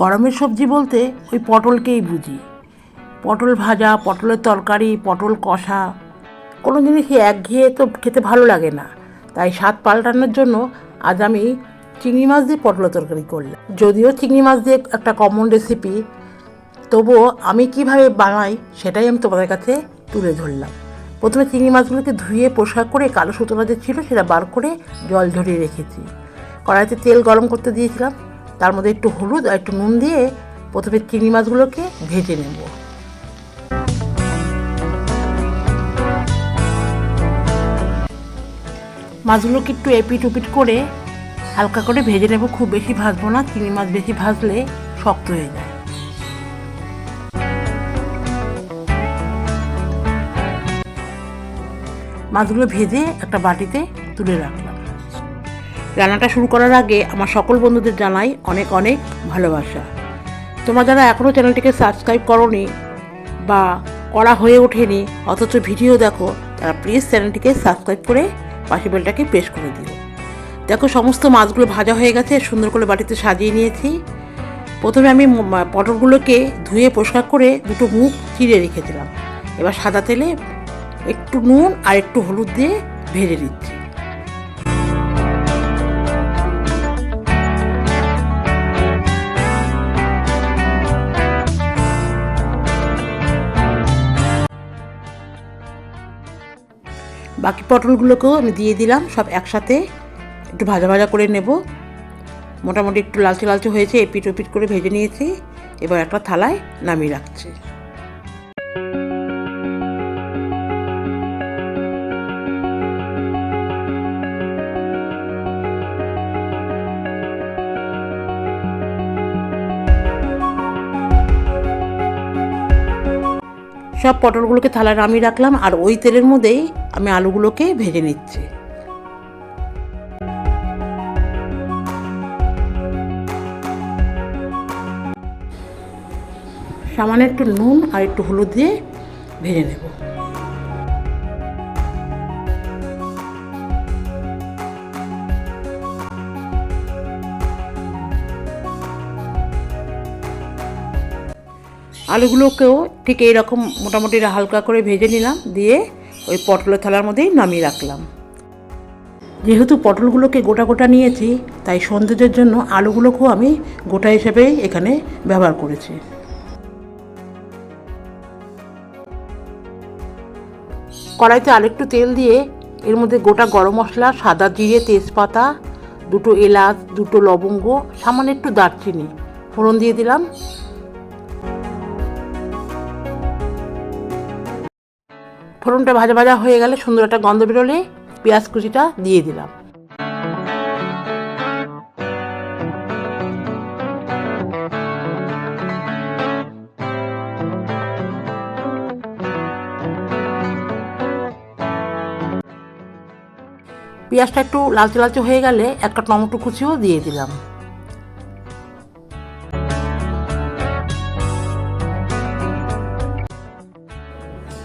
গরমের সবজি বলতে ওই পটলকেই বুঝি। পটল ভাজা, পটলের তরকারি, পটল কষা। কোনো জিনিসই একঘেয়ে তো খেতে ভালো লাগে না। তাই স্বাদ পাল্টানোর জন্য আজ আমি চিংড়ি মাছ দিয়ে পটলের তরকারি করলাম। যদিও চিংড়ি মাছ দিয়ে একটা কমন রেসিপি তবুও আমি কীভাবে বানাই সেটাই আমি তোমাদের কাছে তুলে ধরলাম। প্রথমে চিংড়ি মাছগুলোকে ধুয়ে পরিষ্কার করে কালো সুতোটা যে ছিল, সেটা বার করে জল ঝরিয়ে রেখেছি। কড়াইতে তেল গরম করতে দিয়েছিলাম। তার মধ্যে একটু হলুদ আর একটু নুন দিয়ে প্রথমে চিংড়ি মাছগুলোকে ভেজে নেব। মাছগুলোকে একটু এপিট উপিট করে হালকা করে ভেজে নেব। খুব বেশি ভাজবো না, চিংড়ি মাছ বেশি ভাজলে শক্ত হয়ে যায়। মাছগুলো ভেজে একটা বাটিতে তুলে রাখলাম রান্নাটা শুরু করার আগে আমার সকল বন্ধুদের জানাই অনেক অনেক ভালোবাসা। তোমরা যারা এখনও চ্যানেলটিকে সাবস্ক্রাইব করনি বা করা হয়ে ওঠেনি, অথচ ভিডিও দেখো, তারা প্লিজ চ্যানেলটিকে সাবস্ক্রাইব করে পাশে বেলটাকে প্রেস করে দিও। দেখো, সমস্ত মাছগুলো ভাজা হয়ে গেছে, সুন্দর করে বাটিতে সাজিয়ে নিয়েছি। প্রথমে আমি পটলগুলোকে ধুয়ে পরিষ্কার করে দুটো মুখ চিড়ে রেখেছিলাম। এবার সাদা তেলে একটু নুন আর একটু হলুদ দিয়ে ভেজে দিচ্ছি বাকি পটলগুলোকেও আমি দিয়ে দিলাম, সব একসাথে একটু ভাজা ভাজা করে নেব। মোটামুটি একটু লালচে লালচে হয়েছে, এপিট ওপিট করে ভেজে নিয়েছি। এবার একটা থালায় নামিয়ে রাখছি। সব পটলগুলোকে থালায় নামিয়ে রাখলাম, আর ওই তেলের মধ্যেই আমি আলুগুলোকে ভেজে নিচ্ছি। সামান্য একটু নুন আর একটু হলুদ দিয়ে ভেজে নেব। আলুগুলোকেও ঠিক এইরকম মোটামুটি হালকা করে ভেজে নিলাম, দিয়ে ওই পটলের থালার মধ্যেই নামিয়ে রাখলাম। যেহেতু পটলগুলোকে গোটা গোটা নিয়েছি, তাই সৌন্দর্যের জন্য আলুগুলোকেও আমি গোটা হিসেবেই এখানে ব্যবহার করেছি। কড়াইতে আরেকটু তেল দিয়ে এর মধ্যে গোটা গরম মশলা, সাদা জিরে, তেজপাতা, দুটো এলাচ, দুটো লবঙ্গ, সামান্য একটু দারচিনি, ফোড়ন দিয়ে দিলাম। ফোড়নটা ভাজা ভাজা হয়ে গেলে সুন্দর একটা গন্ধ বেরোলে পেঁয়াজ কুচিটা দিয়ে দিলাম। পেঁয়াজটা একটু লালচে লালচে হয়ে গেলে একটা টমেটো কুচিও দিয়ে দিলাম।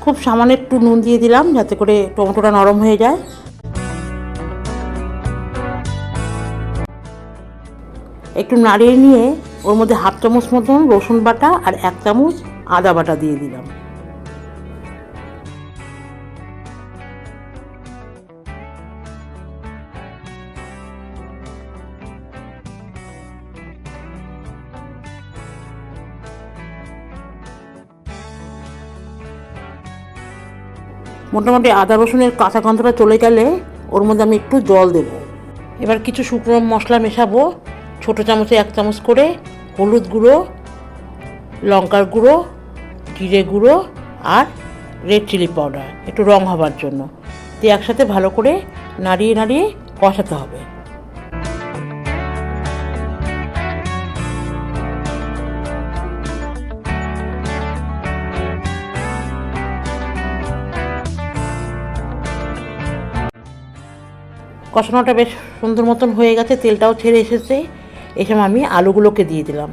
খুব সামান্য একটু নুন দিয়ে দিলাম যাতে করে টমেটোটা নরম হয়ে যায়। একটু নাড়িয়ে নিয়ে ওর মধ্যে হাফ চামচ মতন রসুন বাটা আর এক চামচ আদা বাটা দিয়ে দিলাম। মোটামুটি আদা রসুনের কাঁচা গন্ধটা চলে গেলে ওর মধ্যে আমি একটু জল দেব। এবার কিছু শুকনো মশলা মেশাবো, ছোটো চামচে এক চামচ করে হলুদ গুঁড়ো, লঙ্কার গুঁড়ো, জিরে গুঁড়ো আর রেড চিলি পাউডার একটু রং হবার জন্য। দিয়ে একসাথে ভালো করে নাড়িয়ে নাড়িয়ে কষাতে হবে। কষানোটা বেশ সুন্দর মতন হয়ে গেছে, তেলটাও ছেড়ে এসেছে। এসব আমি আলুগুলোকে দিয়ে দিলাম।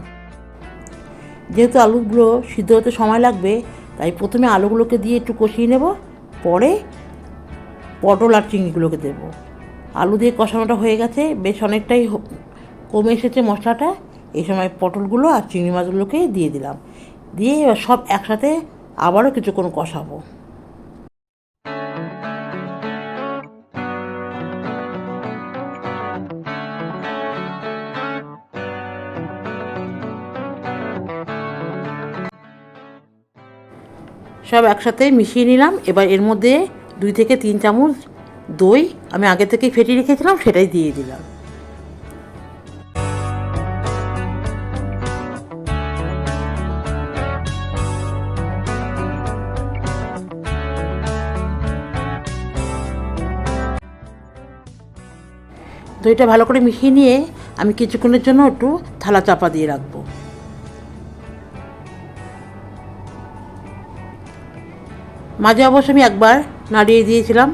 যেহেতু আলুগুলো সিদ্ধ হতে সময় লাগবে, তাই প্রথমে আলুগুলোকে দিয়ে একটু কষিয়ে নেব, পরে পটল আর চিংড়িগুলোকে দেবো। আলু দিয়ে কষানোটা হয়ে গেছে, বেশ অনেকটাই কমে এসেছে মশলাটা। এই সময় পটলগুলো আর চিংড়ি মাছগুলোকে দিয়ে দিলাম। দিয়ে এবার সব একসাথে আবারও কিছুক্ষণ কষাবো। সব একসাথে মিশিয়ে নিলাম। এবার এর মধ্যে দুই থেকে তিন চামচ দই আমি আগে থেকেই ফেটিয়ে রেখেছিলাম, সেটাই দিয়ে দিলাম। দইটা ভালো করে মিশিয়ে নিয়ে আমি কিছুক্ষণের জন্য একটু থালা চাপা দিয়ে রাখব। মাঝে অবশ্য আমি একবার নাড়িয়ে দিয়েছিলাম।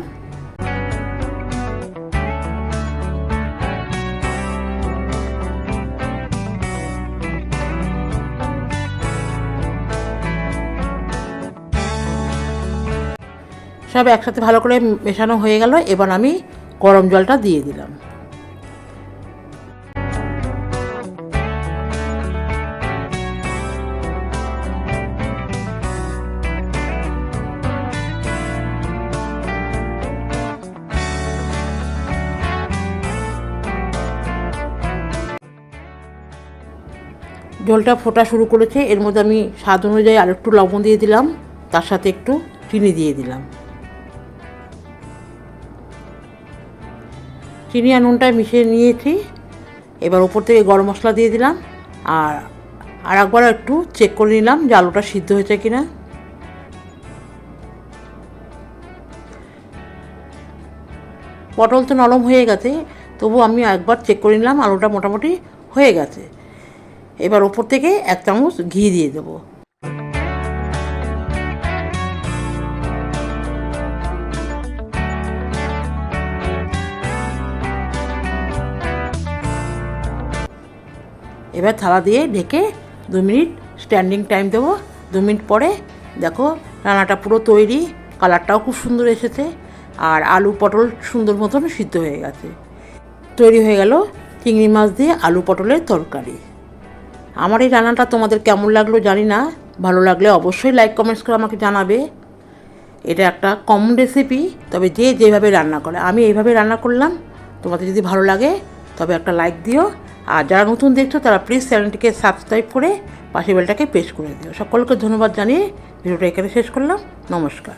সব একসাথে ভালো করে মেশানো হয়ে গেল, এবার আমি গরম জলটা দিয়ে দিলাম। জলটা ফোটা শুরু করেছে, এর মধ্যে আমি স্বাদ অনুযায়ী আর একটু লবণ দিয়ে দিলাম, তার সাথে একটু চিনি দিয়ে দিলাম। চিনি আর নুনটা মিশিয়ে নিয়েছি, এবার ওপর থেকে গরম মশলা দিয়ে দিলাম, আর আর একবার একটু চেক করে নিলাম যে আলুটা সিদ্ধ হয়েছে কিনা। পটল তো নরম হয়ে গেছে, তবু আমি একবার চেক করে নিলাম, আলুটা মোটামুটি হয়ে গেছে। এবার ওপর থেকে এক চামচ ঘি দিয়ে দেবো। এবার থালা দিয়ে ঢেকে দু মিনিট স্ট্যান্ডিং টাইম দেবো। দু মিনিট পরে দেখো রান্নাটা পুরো তৈরি, কালারটাও খুব সুন্দর এসেছে আর আলু পটল সুন্দর মতন সিদ্ধ হয়ে গেছে। তৈরি হয়ে গেল চিংড়ি মাছ দিয়ে আলু পটলের তরকারি। আমার এই রান্নাটা তোমাদের কেমন লাগল জানি না। ভালো লাগলে অবশ্যই লাইক কমেন্টস করে আমাকে জানাবে। এটা একটা কমন রেসিপি তবে যে যেভাবে রান্না করে। আমি এইভাবে রান্না করলাম। তোমাদের যদি ভালো লাগে, তবে একটা লাইক দিও। আর যারা নতুন দেখছ, তারা প্লিজ চ্যানেলটিকে সাবস্ক্রাইব করে পাশে বেলটাকে প্রেস করে দিও। সকলকে ধন্যবাদ জানিয়ে ভিডিওটা এখানে শেষ করলাম। নমস্কার।